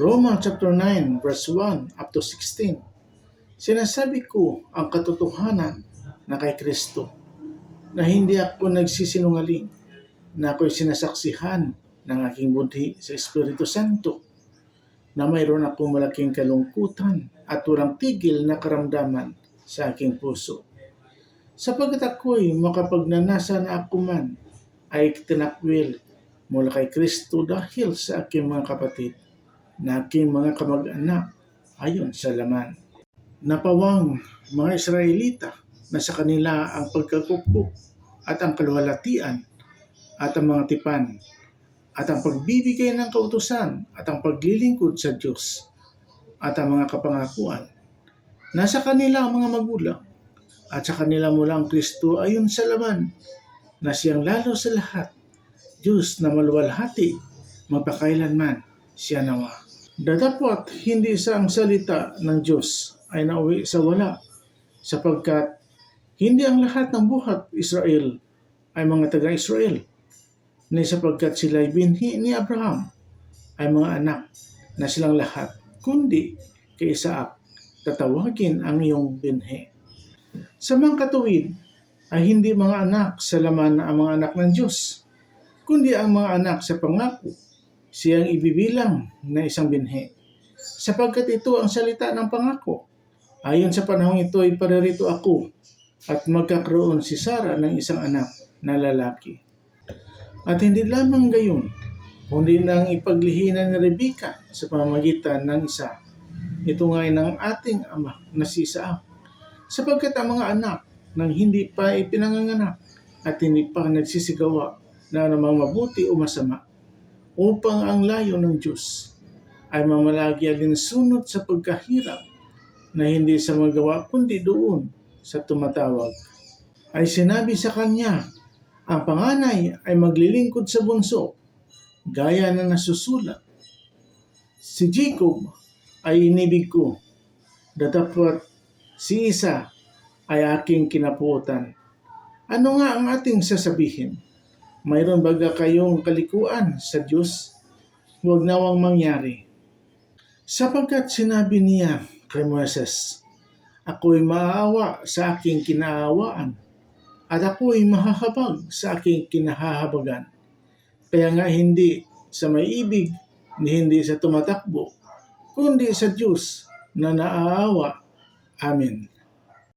Roma chapter 9 verse 1 up to 16. Sinasabi ko ang katotohanan na kay Kristo na hindi ako nagsisinungaling na ako'y sinasaksihan ng aking budhi sa Espiritu Santo na mayroon akong malaking kalungkutan at walang tigil na karamdaman sa aking puso. Sapagkat ako'y makapagnanasa na ako man ay tinakwil mula kay Kristo dahil sa aking mga kapatid na aking mga kamag-anak ayon sa laman. Napawang mga Israelita na sa kanila ang pagkakupok at ang kaluwalhatian at ang mga tipan at ang pagbibigay ng kautusan at ang paglilingkod sa Diyos at ang mga kapangakuan. Nasa kanila ang mga magulang at sa kanila mula ang Kristo ayon sa laman na siyang lalo sa lahat, Diyos na maluwalhati, magpakailanman siya nawa. Datapot hindi sa ang salita ng Diyos ay nauwi sa wala sapagkat hindi ang lahat ng buhat Israel ay mga taga-Israel ni sapagkat sila ay binhi ni Abraham ay mga anak na silang lahat kundi kay Isaac tatawagin ang iyong binhi. Sa mga katuwid ay hindi mga anak sa laman ang mga anak ng Diyos kundi ang mga anak sa pangako siyang ibibilang na isang binhi sapagkat ito ang salita ng pangako Ayon sa panahong ito ay paririto ako at magkakaroon si Sarah ng isang anak na lalaki. At hindi lamang gayon, kundi nang ipaglihinan ni Rebecca sa pamamagitan ng isa. Ito nga ng ating ama na si Isaac. Sapagkat ang mga anak nang hindi pa ipinanganganak at hindi pa nagsisigawa na namang mabuti o masama upang ang layo ng Diyos ay mamalagi alinsunod sa pagkahirap na hindi sa magawa kundi doon sa tumatawag. Ay sinabi sa kanya, ang panganay ay maglilingkod sa bunso, gaya na nasusulat. Si Jacob ay inibig ko, datapot si Isa ay aking kinapuotan. Ano nga ang ating sasabihin? Mayroon baga kayong kalikuan sa Diyos? Huwag nawang mangyari. Sapagkat sinabi niya kay Moises, Ako'y maaawa sa aking kinaawaan at ako'y mahahabag sa aking kinahahabagan. Kaya nga hindi sa may ibig ni hindi sa tumatakbo, kundi sa Diyos na naaawa. Amen.